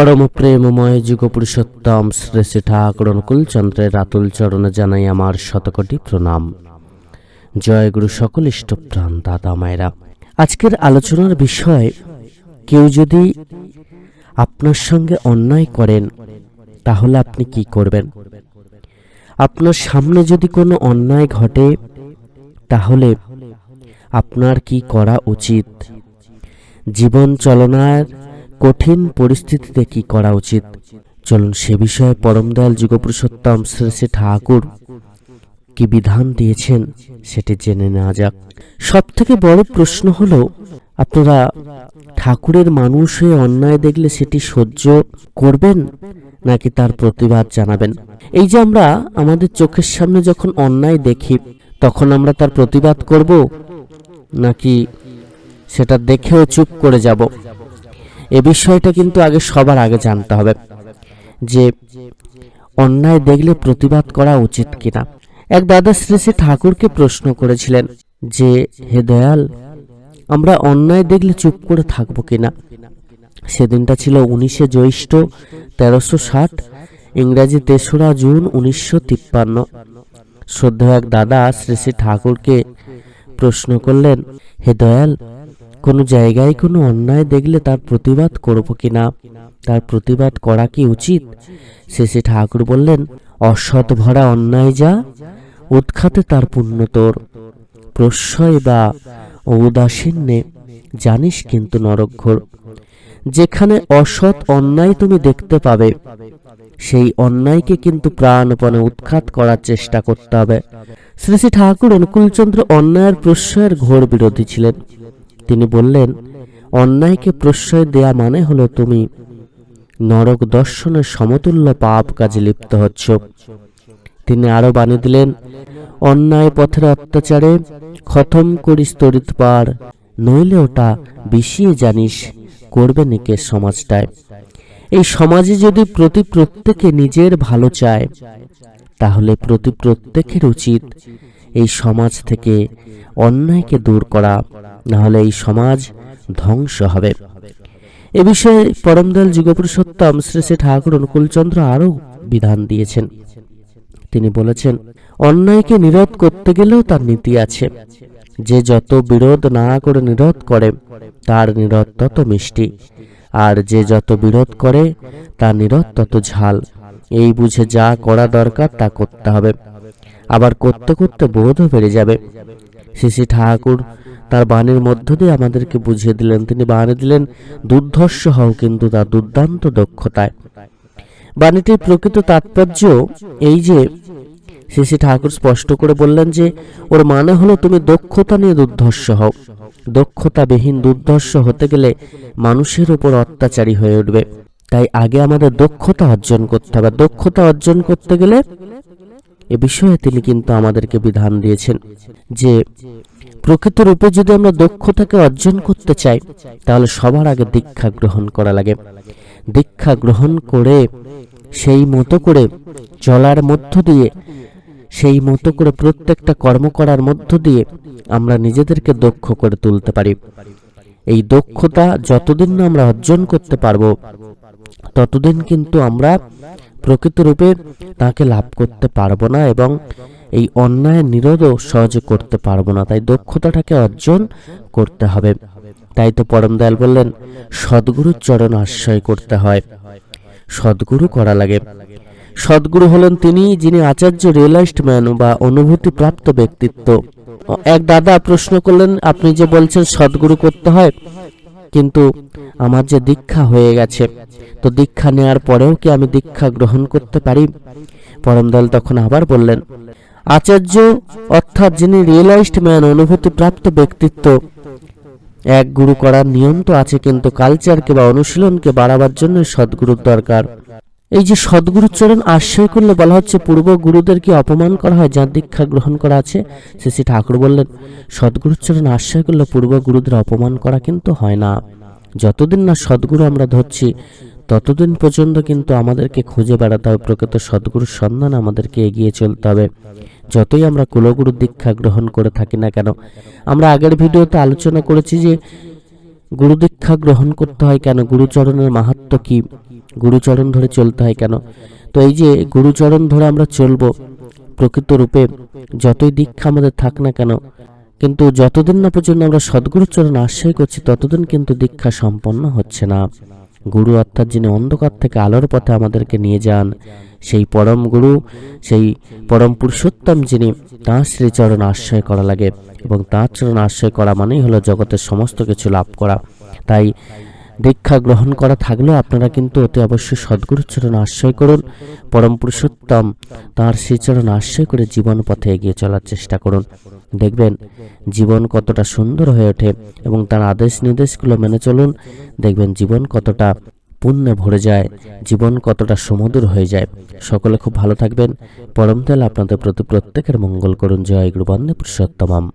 পরম প্রেমময় যুগ পুরুষোত্তম শ্রী শ্রী ঠাকুর অনুকূল চন্দ্রের আতুল চরণে জানাই আমার শতকোটি প্রণাম। জয় গুরু সকল ইষ্টপ্রাণ দাদা মায়েরা। আজকের আলোচনার বিষয়, কেউ যদি আপনার সঙ্গে অন্যায় করেন, তাহলে আপনি কি করবেন? আপনার সামনে যদি কোনো অন্যায় ঘটে, তাহলে আপনার কি করা উচিত? জীবন চলনার কঠিন পরিস্থিতিতে কি করা উচিত? চলুন সে বিষয়ে পরম দয়াল যুগপুরুষোত্তম শ্রী শ্রী ঠাকুর কি বিধান দিয়েছেন সেটি জেনে নেওয়া যাক। সব থেকে বড় প্রশ্ন হলো, আপনারা ঠাকুরের মানুষ হয়ে অন্যায় দেখলে সেটি সহ্য করবেন নাকি তার প্রতিবাদ জানাবেন? এই যে আমরা আমাদের চোখের সামনে যখন অন্যায় দেখি, তখন আমরা তার প্রতিবাদ করব নাকি সেটা দেখেও চুপ করে যাব? এ বিষয়টা কিন্তু আগে সবার আগে জানতে হবে যে অন্যায় দেখলে প্রতিবাদ করা উচিত কিনা। এক দাদা শ্রী শ্রী ঠাকুরকে প্রশ্ন করেছিলেন যে, হে দয়াল, আমরা অন্যায় দেখলে চুপ করে থাকব কিনা? সেদিনটা ছিল উনিশে জ্যৈষ্ঠ তেরোশো ষাট, ইংরাজি তেসরা জুন উনিশশো তিপ্পান্ন। শ্রদ্ধেয় এক দাদা শ্রী শ্রী ঠাকুরকে প্রশ্ন করলেন, হে দয়াল কোনো জায়গায় কোনো অন্যায় দেখলে তার প্রতিবাদ করব কি না তার প্রতিবাদ করা কি উচিত? শেষে ঠাকুর বললেন, অসৎ ভরা অন্যায় যা, উৎখাতে তার পুণ্য তোর প্রশ্রয় বা ঔদাসীন্যে জানিস কিন্তু নরকঘোর। যেখানে অসৎ অন্যায় তুমি দেখতে পাবে, সেই অন্যায়কে কিন্তু প্রাণপণে উৎখাত করার চেষ্টা করতে হবে। শ্রী শ্রী ঠাকুর অনুকূলচন্দ্র অন্যায়ের প্রশ্রয়ের ঘোর বিরোধী ছিলেন। তিনি বললেন, অন্যায়কে প্রশ্রয় দেয়া মানে হলো তুমি নরক দর্শনের সমতুল্য পাপ কাজে লিপ্ত হচ্ছ। তিনি আরও বাণী দিলেন, অন্যায় পথের অত্যাচারে খতম করিস তরিত পার, নইলে ওটা বিষিয়ে জানিস করবে নিকে সমাজটায়। এই সমাজে যদি প্রতি প্রত্যেকে নিজের ভালো চায়, তাহলে প্রতি প্রত্যেকের উচিত এই সমাজ থেকে অন্যায়কে দূর করা, নাহলে এই সমাজ ধ্বংস হবে। এ বিষয়ে পরমদয়াল যুগপুরুষোত্তম শ্রী শ্রী ঠাকুর অনুকূলচন্দ্র আরও বিধান দিয়েছেন। তিনি বলেছেন, অন্যায়কে নিরোধ করতে গেলেও তার নীতি আছে। যে যত বিরোধ না করে নিরোধ করে, তার নিরোধ তত মিষ্টি। আর যে যত বিরোধ করে, তার নিরোধ তত ঝাল। এই বুঝে যা করা দরকার তা করতে হবে। আবার করতে করতে বোধও বেড়ে যাবে। শ্রী ঠাকুর তার বাণীর মধ্য দিয়ে আমাদেরকে বুঝিয়ে দিলেন। তিনি বাণী দিলেন, দুর্ধর্ষ হও কিন্তু তার দুর্দান্ত দক্ষতায়। বাণীটির প্রকৃত তাৎপর্য এই যে শ্রী ঠাকুর স্পষ্ট করে বললেন যে, ওর মানে হলো তুমি দক্ষতা নিয়ে দুর্ধর্ষ হও। দক্ষতাবিহীন দুর্ধর্ষ হতে গেলে মানুষের উপর অত্যাচারী হয়ে উঠবে। তাই আগে আমাদের দক্ষতা অর্জন করতে হবে। দক্ষতা অর্জন করতে গেলে এ বিষয়ে তিনি কিন্তু আমাদেরকে বিধান দিয়েছেন যে, প্রকৃত রূপে যদি আমরা দক্ষতাকে অর্জন করতে চাই, তাহলে সবার আগে দীক্ষা গ্রহণ করা লাগে। দীক্ষা গ্রহণ করে, সেই মতো করে চলার মধ্য দিয়ে, সেই মতো করে প্রত্যেকটা কর্ম করার মধ্য দিয়ে আমরা নিজেদেরকে দক্ষ করে তুলতে পারি। এই দক্ষতা যতদিন না আমরা অর্জন করতে পারব, ততদিন কিন্তু আমরা প্রকৃত রূপে তাকে লাভ করতে পারব না এবং এই অন্যায় নিরোধও সহজে করতে পারব না। তাই দক্ষতাটাকে অর্জন করতে হবে। তাই তো পরম দয়াল বললেন, সদ্গুরুর চরণ আশ্রয় করতে হয়। সদ্গুরু করা লাগে। সদ্গুরু হলেন তিনি যিনি আচার্য রিয়েলাইজড ম্যান বা অনুভূতি প্রাপ্ত ব্যক্তিত্ব। এক দাদা প্রশ্ন করলেন, আপনি যে বলছেন সদ্গুরু করতে হয় কিন্তু আমার যে দীক্ষা হয়ে গেছে, তো দীক্ষা নেওয়ার পরেও কি আমি দীক্ষা গ্রহণ করতে পারি? পরমদল তখন আবার বললেন, আচার্য, অর্থাৎ যিনি রিয়েলাইজড ম্যান অনুভূতি প্রাপ্ত ব্যক্তিত্ব, এক গুরু করার নিয়ম তো আছে, কিন্তু কালচারকে বা অনুশীলনকে বাড়াবার জন্য সদ্গুরুর দরকার। এই যে সদ্গুরুর চরণ আশ্রয় করলে বলা হচ্ছে পূর্ব গুরুদেরকে অপমান করা হয়, যার দীক্ষা গ্রহণ করা আছে শ্রী শ্রী ঠাকুর বললেন, সদ্গুরুর চরণ আশ্রয় করলে পূর্ব গুরুদের অপমান করা কিন্তু হয় না। যতদিন না সদ্গুরু আমরা ধরছি, ততদিন পর্যন্ত কিন্তু আমাদেরকে খুঁজে বেড়াতে হবে, প্রকৃত সদ্গুরুর সন্ধান আমাদেরকে এগিয়ে চলতে হবে। যতই আমরা কুলগুরু দীক্ষা গ্রহণ করে থাকি না কেন, আমরা আগের ভিডিওতে আলোচনা করেছি যে, গুরু দীক্ষা গ্রহণ করতে হয় কেন, গুরুচরণের মাহাত্ম কি? গুরুচরণ ধরে চলতে হয় কেন? তো এই যে গুরুচরণ ধরে আমরা চলবো, প্রকৃত রূপে যতই দীক্ষা আমাদের থাক না কেন, কিন্তু যতদিন না পর্যন্ত আমরা সদ্গুরুচরণ আশ্রয় করছি, ততদিন কিন্তু দীক্ষা সম্পন্ন হচ্ছে না। গুরু অর্থাৎ যিনি অন্ধকার থেকে আলোর পথে আমাদেরকে নিয়ে যান, সেই পরম গুরু, সেই পরম পুরুষোত্তম যিনি, তাঁর শ্রীচরণ আশ্রয় করা লাগে এবং তাঁর চরণ আশ্রয় করা মানেই হলো জগতের সমস্ত কিছু লাভ করা। তাই দীক্ষা গ্রহণ করা থাকলেও আপনারা কিন্তু অতি অবশ্যই সদ্গুরুচরণ আশ্রয় করুন, পরম পুরুষোত্তম তাঁর শ্রীচরণ আশ্রয় করে জীবন পথে এগিয়ে চলার চেষ্টা করুন। দেখবেন, জীবন কতটা সুন্দর হয়ে ওঠে এবং তার আদেশ নির্দেশগুলো মেনে চলুন। দেখবেন, জীবন কতটা পুণ্যে ভরে যায়, জীবন কতটা সুমধুর হয়ে যায়। সকলে খুব ভালো থাকবেন। পরম তেল আপনাদের প্রতি প্রত্যেকের মঙ্গল করুন। জয় গুরু বন্দে পুরুষোত্তমাম।